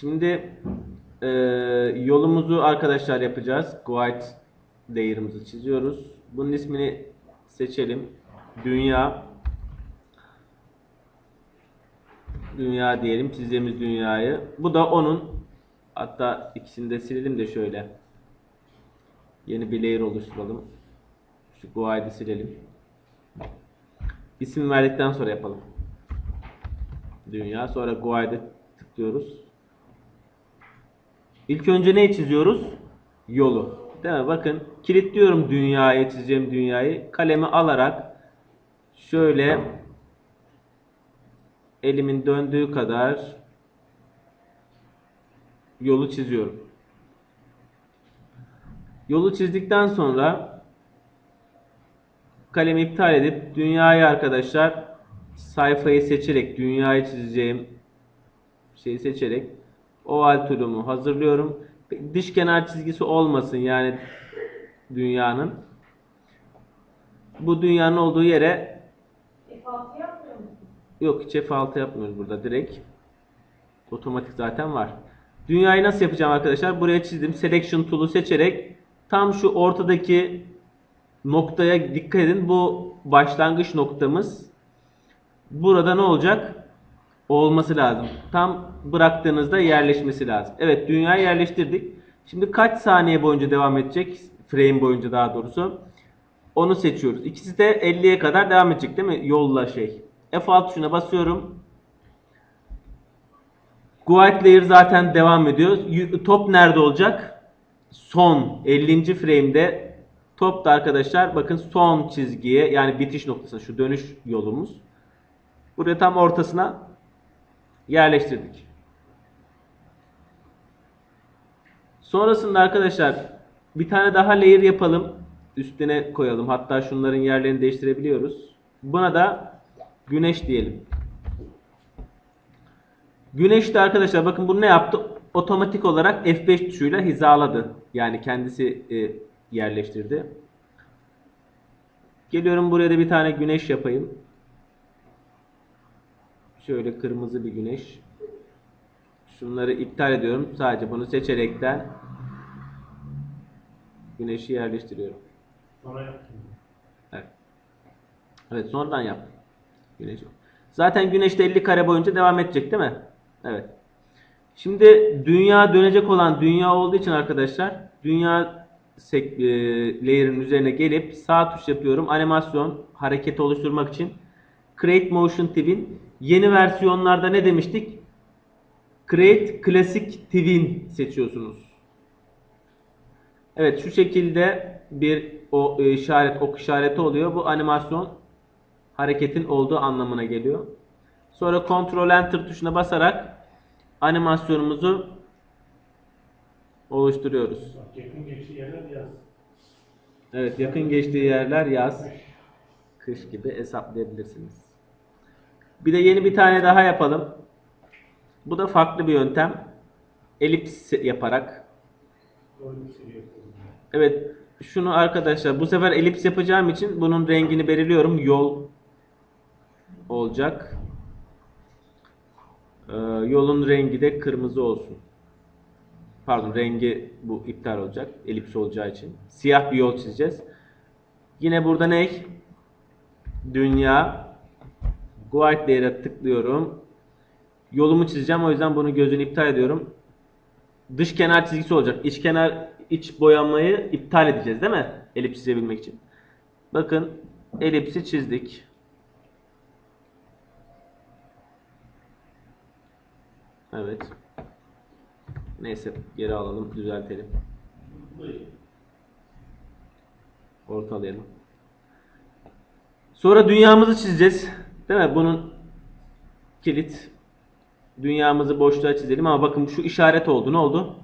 Şimdi e, yolumuzu arkadaşlar yapacağız. Guide layer'ımızı çiziyoruz. Bunun ismini seçelim. Dünya. Dünya diyelim. Çizdiğimiz dünyayı. Bu da onun. Hatta ikisini de silelim de şöyle. Yeni bir layer oluşturalım. Şu guide'i silelim. İsim verdikten sonra yapalım. Dünya. Sonra guide'e tıklıyoruz. İlk önce ne çiziyoruz? Yolu. Değil mi? Bakın kilitliyorum dünyayı, çizeceğim dünyayı. Kalemi alarak şöyle elimin döndüğü kadar yolu çiziyorum. Yolu çizdikten sonra kalemi iptal edip dünyayı arkadaşlar sayfayı seçerek dünyayı çizeceğim şeyi seçerek oval türümü hazırlıyorum. Dış kenar çizgisi olmasın yani dünyanın. Bu dünyanın olduğu yere F6 yapmıyor musun? yok hiç F6 yapmıyoruz burada direkt. Otomatik zaten var. Dünyayı nasıl yapacağım arkadaşlar? Buraya çizdim. Selection tool'u seçerek tam şu ortadaki noktaya dikkat edin. Bu başlangıç noktamız. Burada ne olacak? Olması lazım. Tam bıraktığınızda yerleşmesi lazım. Evet dünyayı yerleştirdik. Şimdi kaç saniye boyunca devam edecek? Frame boyunca daha doğrusu. Onu seçiyoruz. İkisi de 50'ye kadar devam edecek değil mi? Yolla şey. F6 tuşuna basıyorum. Guide layer zaten devam ediyor. Top nerede olacak? Son 50. frame'de top da arkadaşlar bakın son çizgiye yani bitiş noktasına şu dönüş yolumuz. Buraya tam ortasına yerleştirdik. Sonrasında arkadaşlar bir tane daha layer yapalım. Üstüne koyalım. Hatta şunların yerlerini değiştirebiliyoruz. Buna da güneş diyelim. Güneş de arkadaşlar bakın bunu ne yaptı? Otomatik olarak F5 tuşuyla hizaladı. Yani kendisi e, yerleştirdi. Geliyorum buraya da bir tane güneş yapayım. Şöyle kırmızı bir güneş. Şunları iptal ediyorum. Sadece bunu seçerekten güneşi yerleştiriyorum. Sonra yaptım. Evet. Evet sonradan yap. Güneş. Zaten güneşte 50 kare boyunca devam edecek değil mi? Evet. Şimdi dünya dönecek olan dünya olduğu için arkadaşlar dünya e, layer'ın üzerine gelip sağ tuş yapıyorum. Animasyon hareketi oluşturmak için Create Motion Twin yeni versiyonlarda ne demiştik? Create Classic Twin seçiyorsunuz. Evet şu şekilde bir o e, işaret ok işareti oluyor. Bu animasyon hareketin olduğu anlamına geliyor. Sonra Ctrl Enter tuşuna basarak animasyonumuzu oluşturuyoruz. Bak yakın geçtiği yerler yaz. Evet yakın geçtiği yerler yaz. Kış gibi hesaplayabilirsiniz. Bir de yeni bir tane daha yapalım. Bu da farklı bir yöntem. Elips yaparak. Evet şunu arkadaşlar bu sefer elips yapacağım için bunun rengini belirliyorum. Yol olacak. Ee, yolun rengi de kırmızı olsun. Pardon rengi bu iptal olacak. Elips olacağı için. Siyah bir yol çizeceğiz. Yine burada ne? Dünya. Guide layer'a tıklıyorum. Yolumu çizeceğim. O yüzden bunu gözünü iptal ediyorum. Dış kenar çizgisi olacak. İç kenar iç boyanmayı iptal edeceğiz değil mi? Elips çizebilmek için. Bakın elipsi çizdik. Evet. Neyse geri alalım, düzeltelim. Ortalayalım. Sonra dünyamızı çizeceğiz. Değil mi? Bunun kilit dünyamızı boşluğa çizelim ama bakın şu işaret oldu. Ne oldu?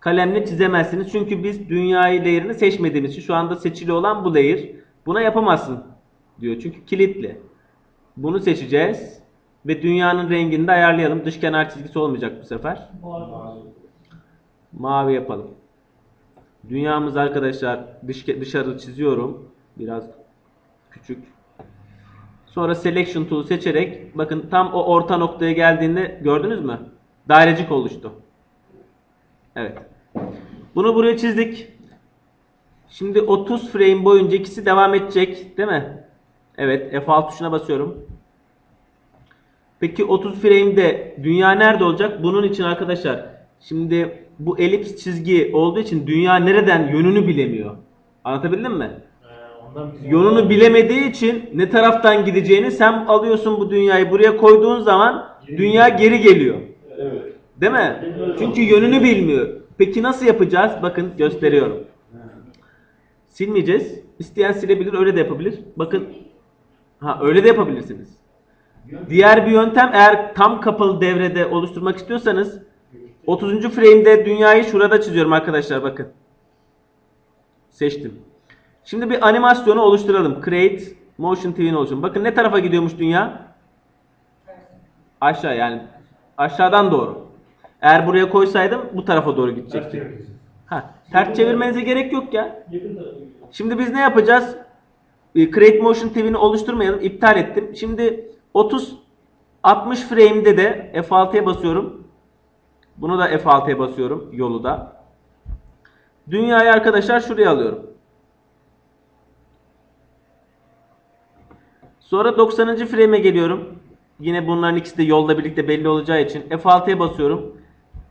Kalemle çizemezsiniz. Çünkü biz dünyayı layer'ını seçmediğimiz için şu anda seçili olan bu layer. Buna yapamazsın diyor. Çünkü kilitli. Bunu seçeceğiz. Ve dünyanın rengini de ayarlayalım. Dış kenar çizgisi olmayacak bu sefer. Mavi yapalım. Dünyamız arkadaşlar dış, dışarı çiziyorum. Biraz küçük. Sonra selection tool'u seçerek bakın tam o orta noktaya geldiğinde gördünüz mü? Dairecik oluştu. Evet. Bunu buraya çizdik. Şimdi 30 frame boyunca ikisi devam edecek, değil mi? Evet, F6 tuşuna basıyorum. Peki 30 frame'de dünya nerede olacak? Bunun için arkadaşlar şimdi bu elips çizgi olduğu için dünya nereden yönünü bilemiyor. Anlatabildim mi? Yönünü bilemediği için ne taraftan gideceğini sen alıyorsun bu dünyayı buraya koyduğun zaman dünya geri geliyor. Değil mi? Çünkü yönünü bilmiyor. Peki nasıl yapacağız? Bakın gösteriyorum. Silmeyeceğiz. İsteyen silebilir, öyle de yapabilir. Bakın. Ha öyle de yapabilirsiniz. Diğer bir yöntem eğer tam kapalı devrede oluşturmak istiyorsanız 30. frame'de dünyayı şurada çiziyorum arkadaşlar bakın. Seçtim. Şimdi bir animasyonu oluşturalım. Create Motion TV'ni oluşturalım. Bakın ne tarafa gidiyormuş dünya? Aşağı yani. Aşağıdan doğru. Eğer buraya koysaydım bu tarafa doğru gidecekti. Ha, ters çevirmenize gerek yok ya. Şimdi biz ne yapacağız? E, Create Motion TV'ni oluşturmayalım. İptal ettim. Şimdi 30 60 frame'de de F6'ya basıyorum. Bunu da F6'ya basıyorum yolu da. Dünyayı arkadaşlar şuraya alıyorum. Sonra 90. frame'e geliyorum. Yine bunların ikisi de yolda birlikte belli olacağı için F6'ya basıyorum.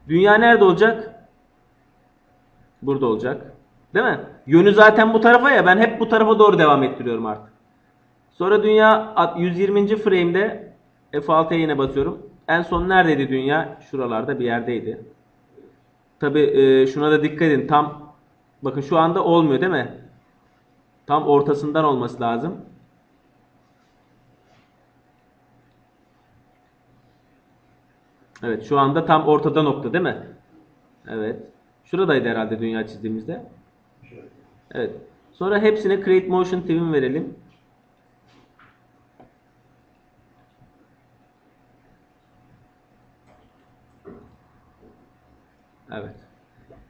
Dünya nerede olacak? Burada olacak. Değil mi? Yönü zaten bu tarafa ya. Ben hep bu tarafa doğru devam ettiriyorum artık. Sonra dünya at- 120. frame'de F6'ya yine basıyorum. En son neredeydi dünya? Şuralarda bir yerdeydi. Tabi şuna da dikkat edin. Tam bakın şu anda olmuyor değil mi? Tam ortasından olması lazım. Evet şu anda tam ortada nokta değil mi? Evet. Şuradaydı herhalde dünya çizdiğimizde. Evet. Sonra hepsine Create Motion Twin verelim. Evet.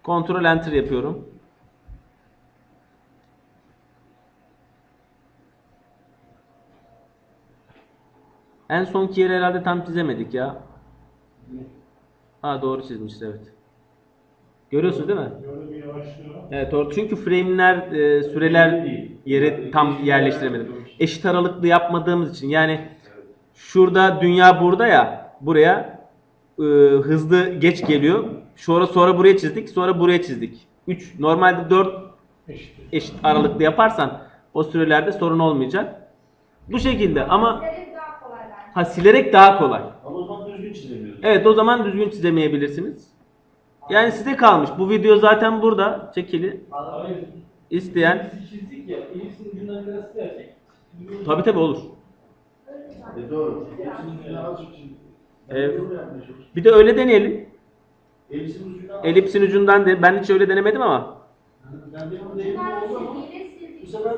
Ctrl Enter yapıyorum. En sonki yeri herhalde tam çizemedik ya. Ha doğru çizmişiz evet. Görüyorsunuz değil mi? Evet doğru. Çünkü frame'ler, e, süreler yeri tam yerleştiremedim. Eşit aralıklı yapmadığımız için yani şurada dünya burada ya buraya e, hızlı geç geliyor. Sonra sonra buraya çizdik, sonra buraya çizdik. 3 normalde 4 Eşit. eşit aralıklı yaparsan o sürelerde sorun olmayacak. Bu şekilde ama Silerek daha kolay bence. ha silerek daha kolay. Ama o zaman düzgün çizemiyoruz. Evet o zaman düzgün çizemeyebilirsiniz. Yani size kalmış. Bu video zaten burada çekili. Hayır. İsteyen Biz çizdik ya. Elif'in ucundan biraz silersek. tabi tabi olur. E doğru. Ucundan. Evet. Bir de öyle deneyelim. Ucundan Elipsin ucundan de ben hiç öyle denemedim ama Ben de bu sefer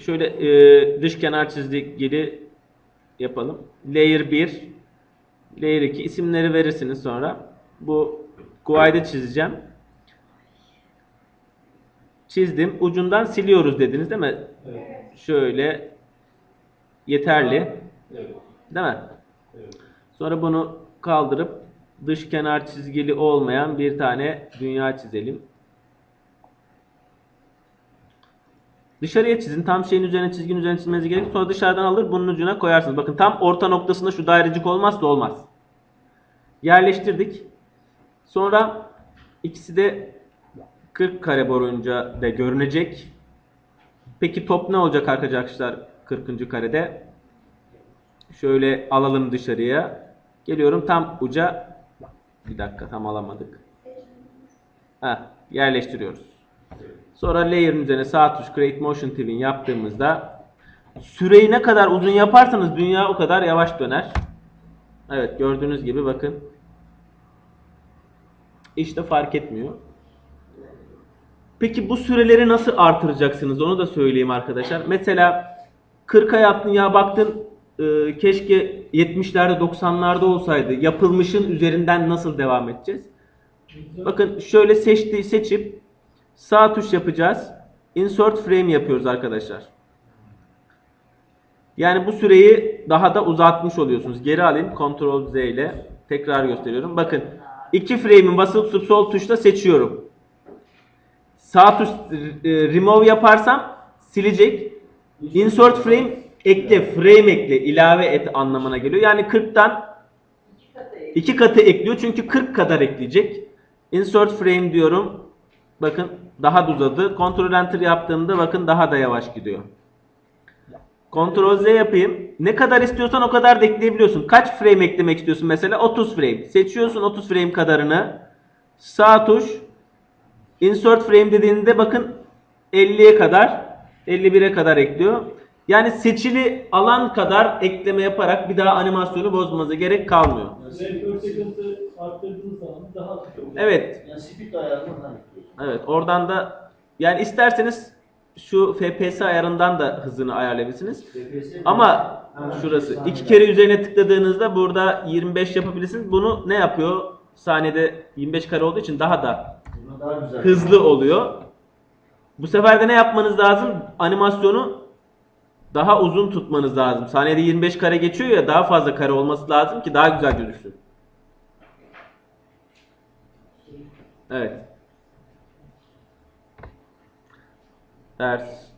şöyle e, dış kenar çizdik geri yapalım. Layer 1, Layer 2 isimleri verirsiniz sonra. Bu Guide'ı çizeceğim. Çizdim. Ucundan siliyoruz dediniz değil mi? Evet. Şöyle yeterli. Evet. Değil mi? Evet. Sonra bunu kaldırıp dış kenar çizgili olmayan bir tane dünya çizelim. Dışarıya çizin. Tam şeyin üzerine çizginin üzerine çizmeniz gerekir. Sonra dışarıdan alır bunun ucuna koyarsınız. Bakın tam orta noktasında şu dairecik olmazsa olmaz. Yerleştirdik. Sonra ikisi de 40 kare boyunca da görünecek. Peki top ne olacak arkadaşlar 40. karede? Şöyle alalım dışarıya. Geliyorum tam uca. Bir dakika tam alamadık. Heh, yerleştiriyoruz. Sonra layer'ın üzerine sağ tuş create motion twin yaptığımızda süreyi ne kadar uzun yaparsanız dünya o kadar yavaş döner. Evet gördüğünüz gibi bakın. İşte fark etmiyor. Peki bu süreleri nasıl artıracaksınız onu da söyleyeyim arkadaşlar. Mesela 40'a yaptın ya baktın e, keşke 70'lerde 90'larda olsaydı. Yapılmışın üzerinden nasıl devam edeceğiz? Bakın şöyle seçti, seçip sağ tuş yapacağız. Insert frame yapıyoruz arkadaşlar. Yani bu süreyi daha da uzatmış oluyorsunuz. Geri alayım Ctrl Z ile tekrar gösteriyorum. Bakın iki frame'in basılı tutup sol tuşla seçiyorum. Sağ tuş e, remove yaparsam silecek. Insert frame ekle, frame ekle, ilave et anlamına geliyor. Yani 40'tan iki katı ekliyor çünkü 40 kadar ekleyecek. Insert frame diyorum. Bakın daha da uzadı. Ctrl Enter yaptığımda bakın daha da yavaş gidiyor. Ctrl Z yapayım. Ne kadar istiyorsan o kadar da ekleyebiliyorsun. Kaç frame eklemek istiyorsun mesela? 30 frame. Seçiyorsun 30 frame kadarını. Sağ tuş. Insert frame dediğinde bakın 50'ye kadar 51'e kadar ekliyor. Yani seçili alan kadar ekleme yaparak bir daha animasyonu bozmanıza gerek kalmıyor. Rektör sekansı arttırdığınız zaman daha çok. Evet. Yani speed ayarını. Evet oradan da yani isterseniz şu FPS ayarından da hızını ayarlayabilirsiniz. Ama şurası iki kere üzerine tıkladığınızda burada 25 yapabilirsiniz. Bunu ne yapıyor? Saniyede 25 kare olduğu için daha da Buna daha güzel. hızlı oluyor. Bu sefer de ne yapmanız lazım? Animasyonu daha uzun tutmanız lazım. Saniyede 25 kare geçiyor ya daha fazla kare olması lazım ki daha güzel gözüksün. Evet. Ders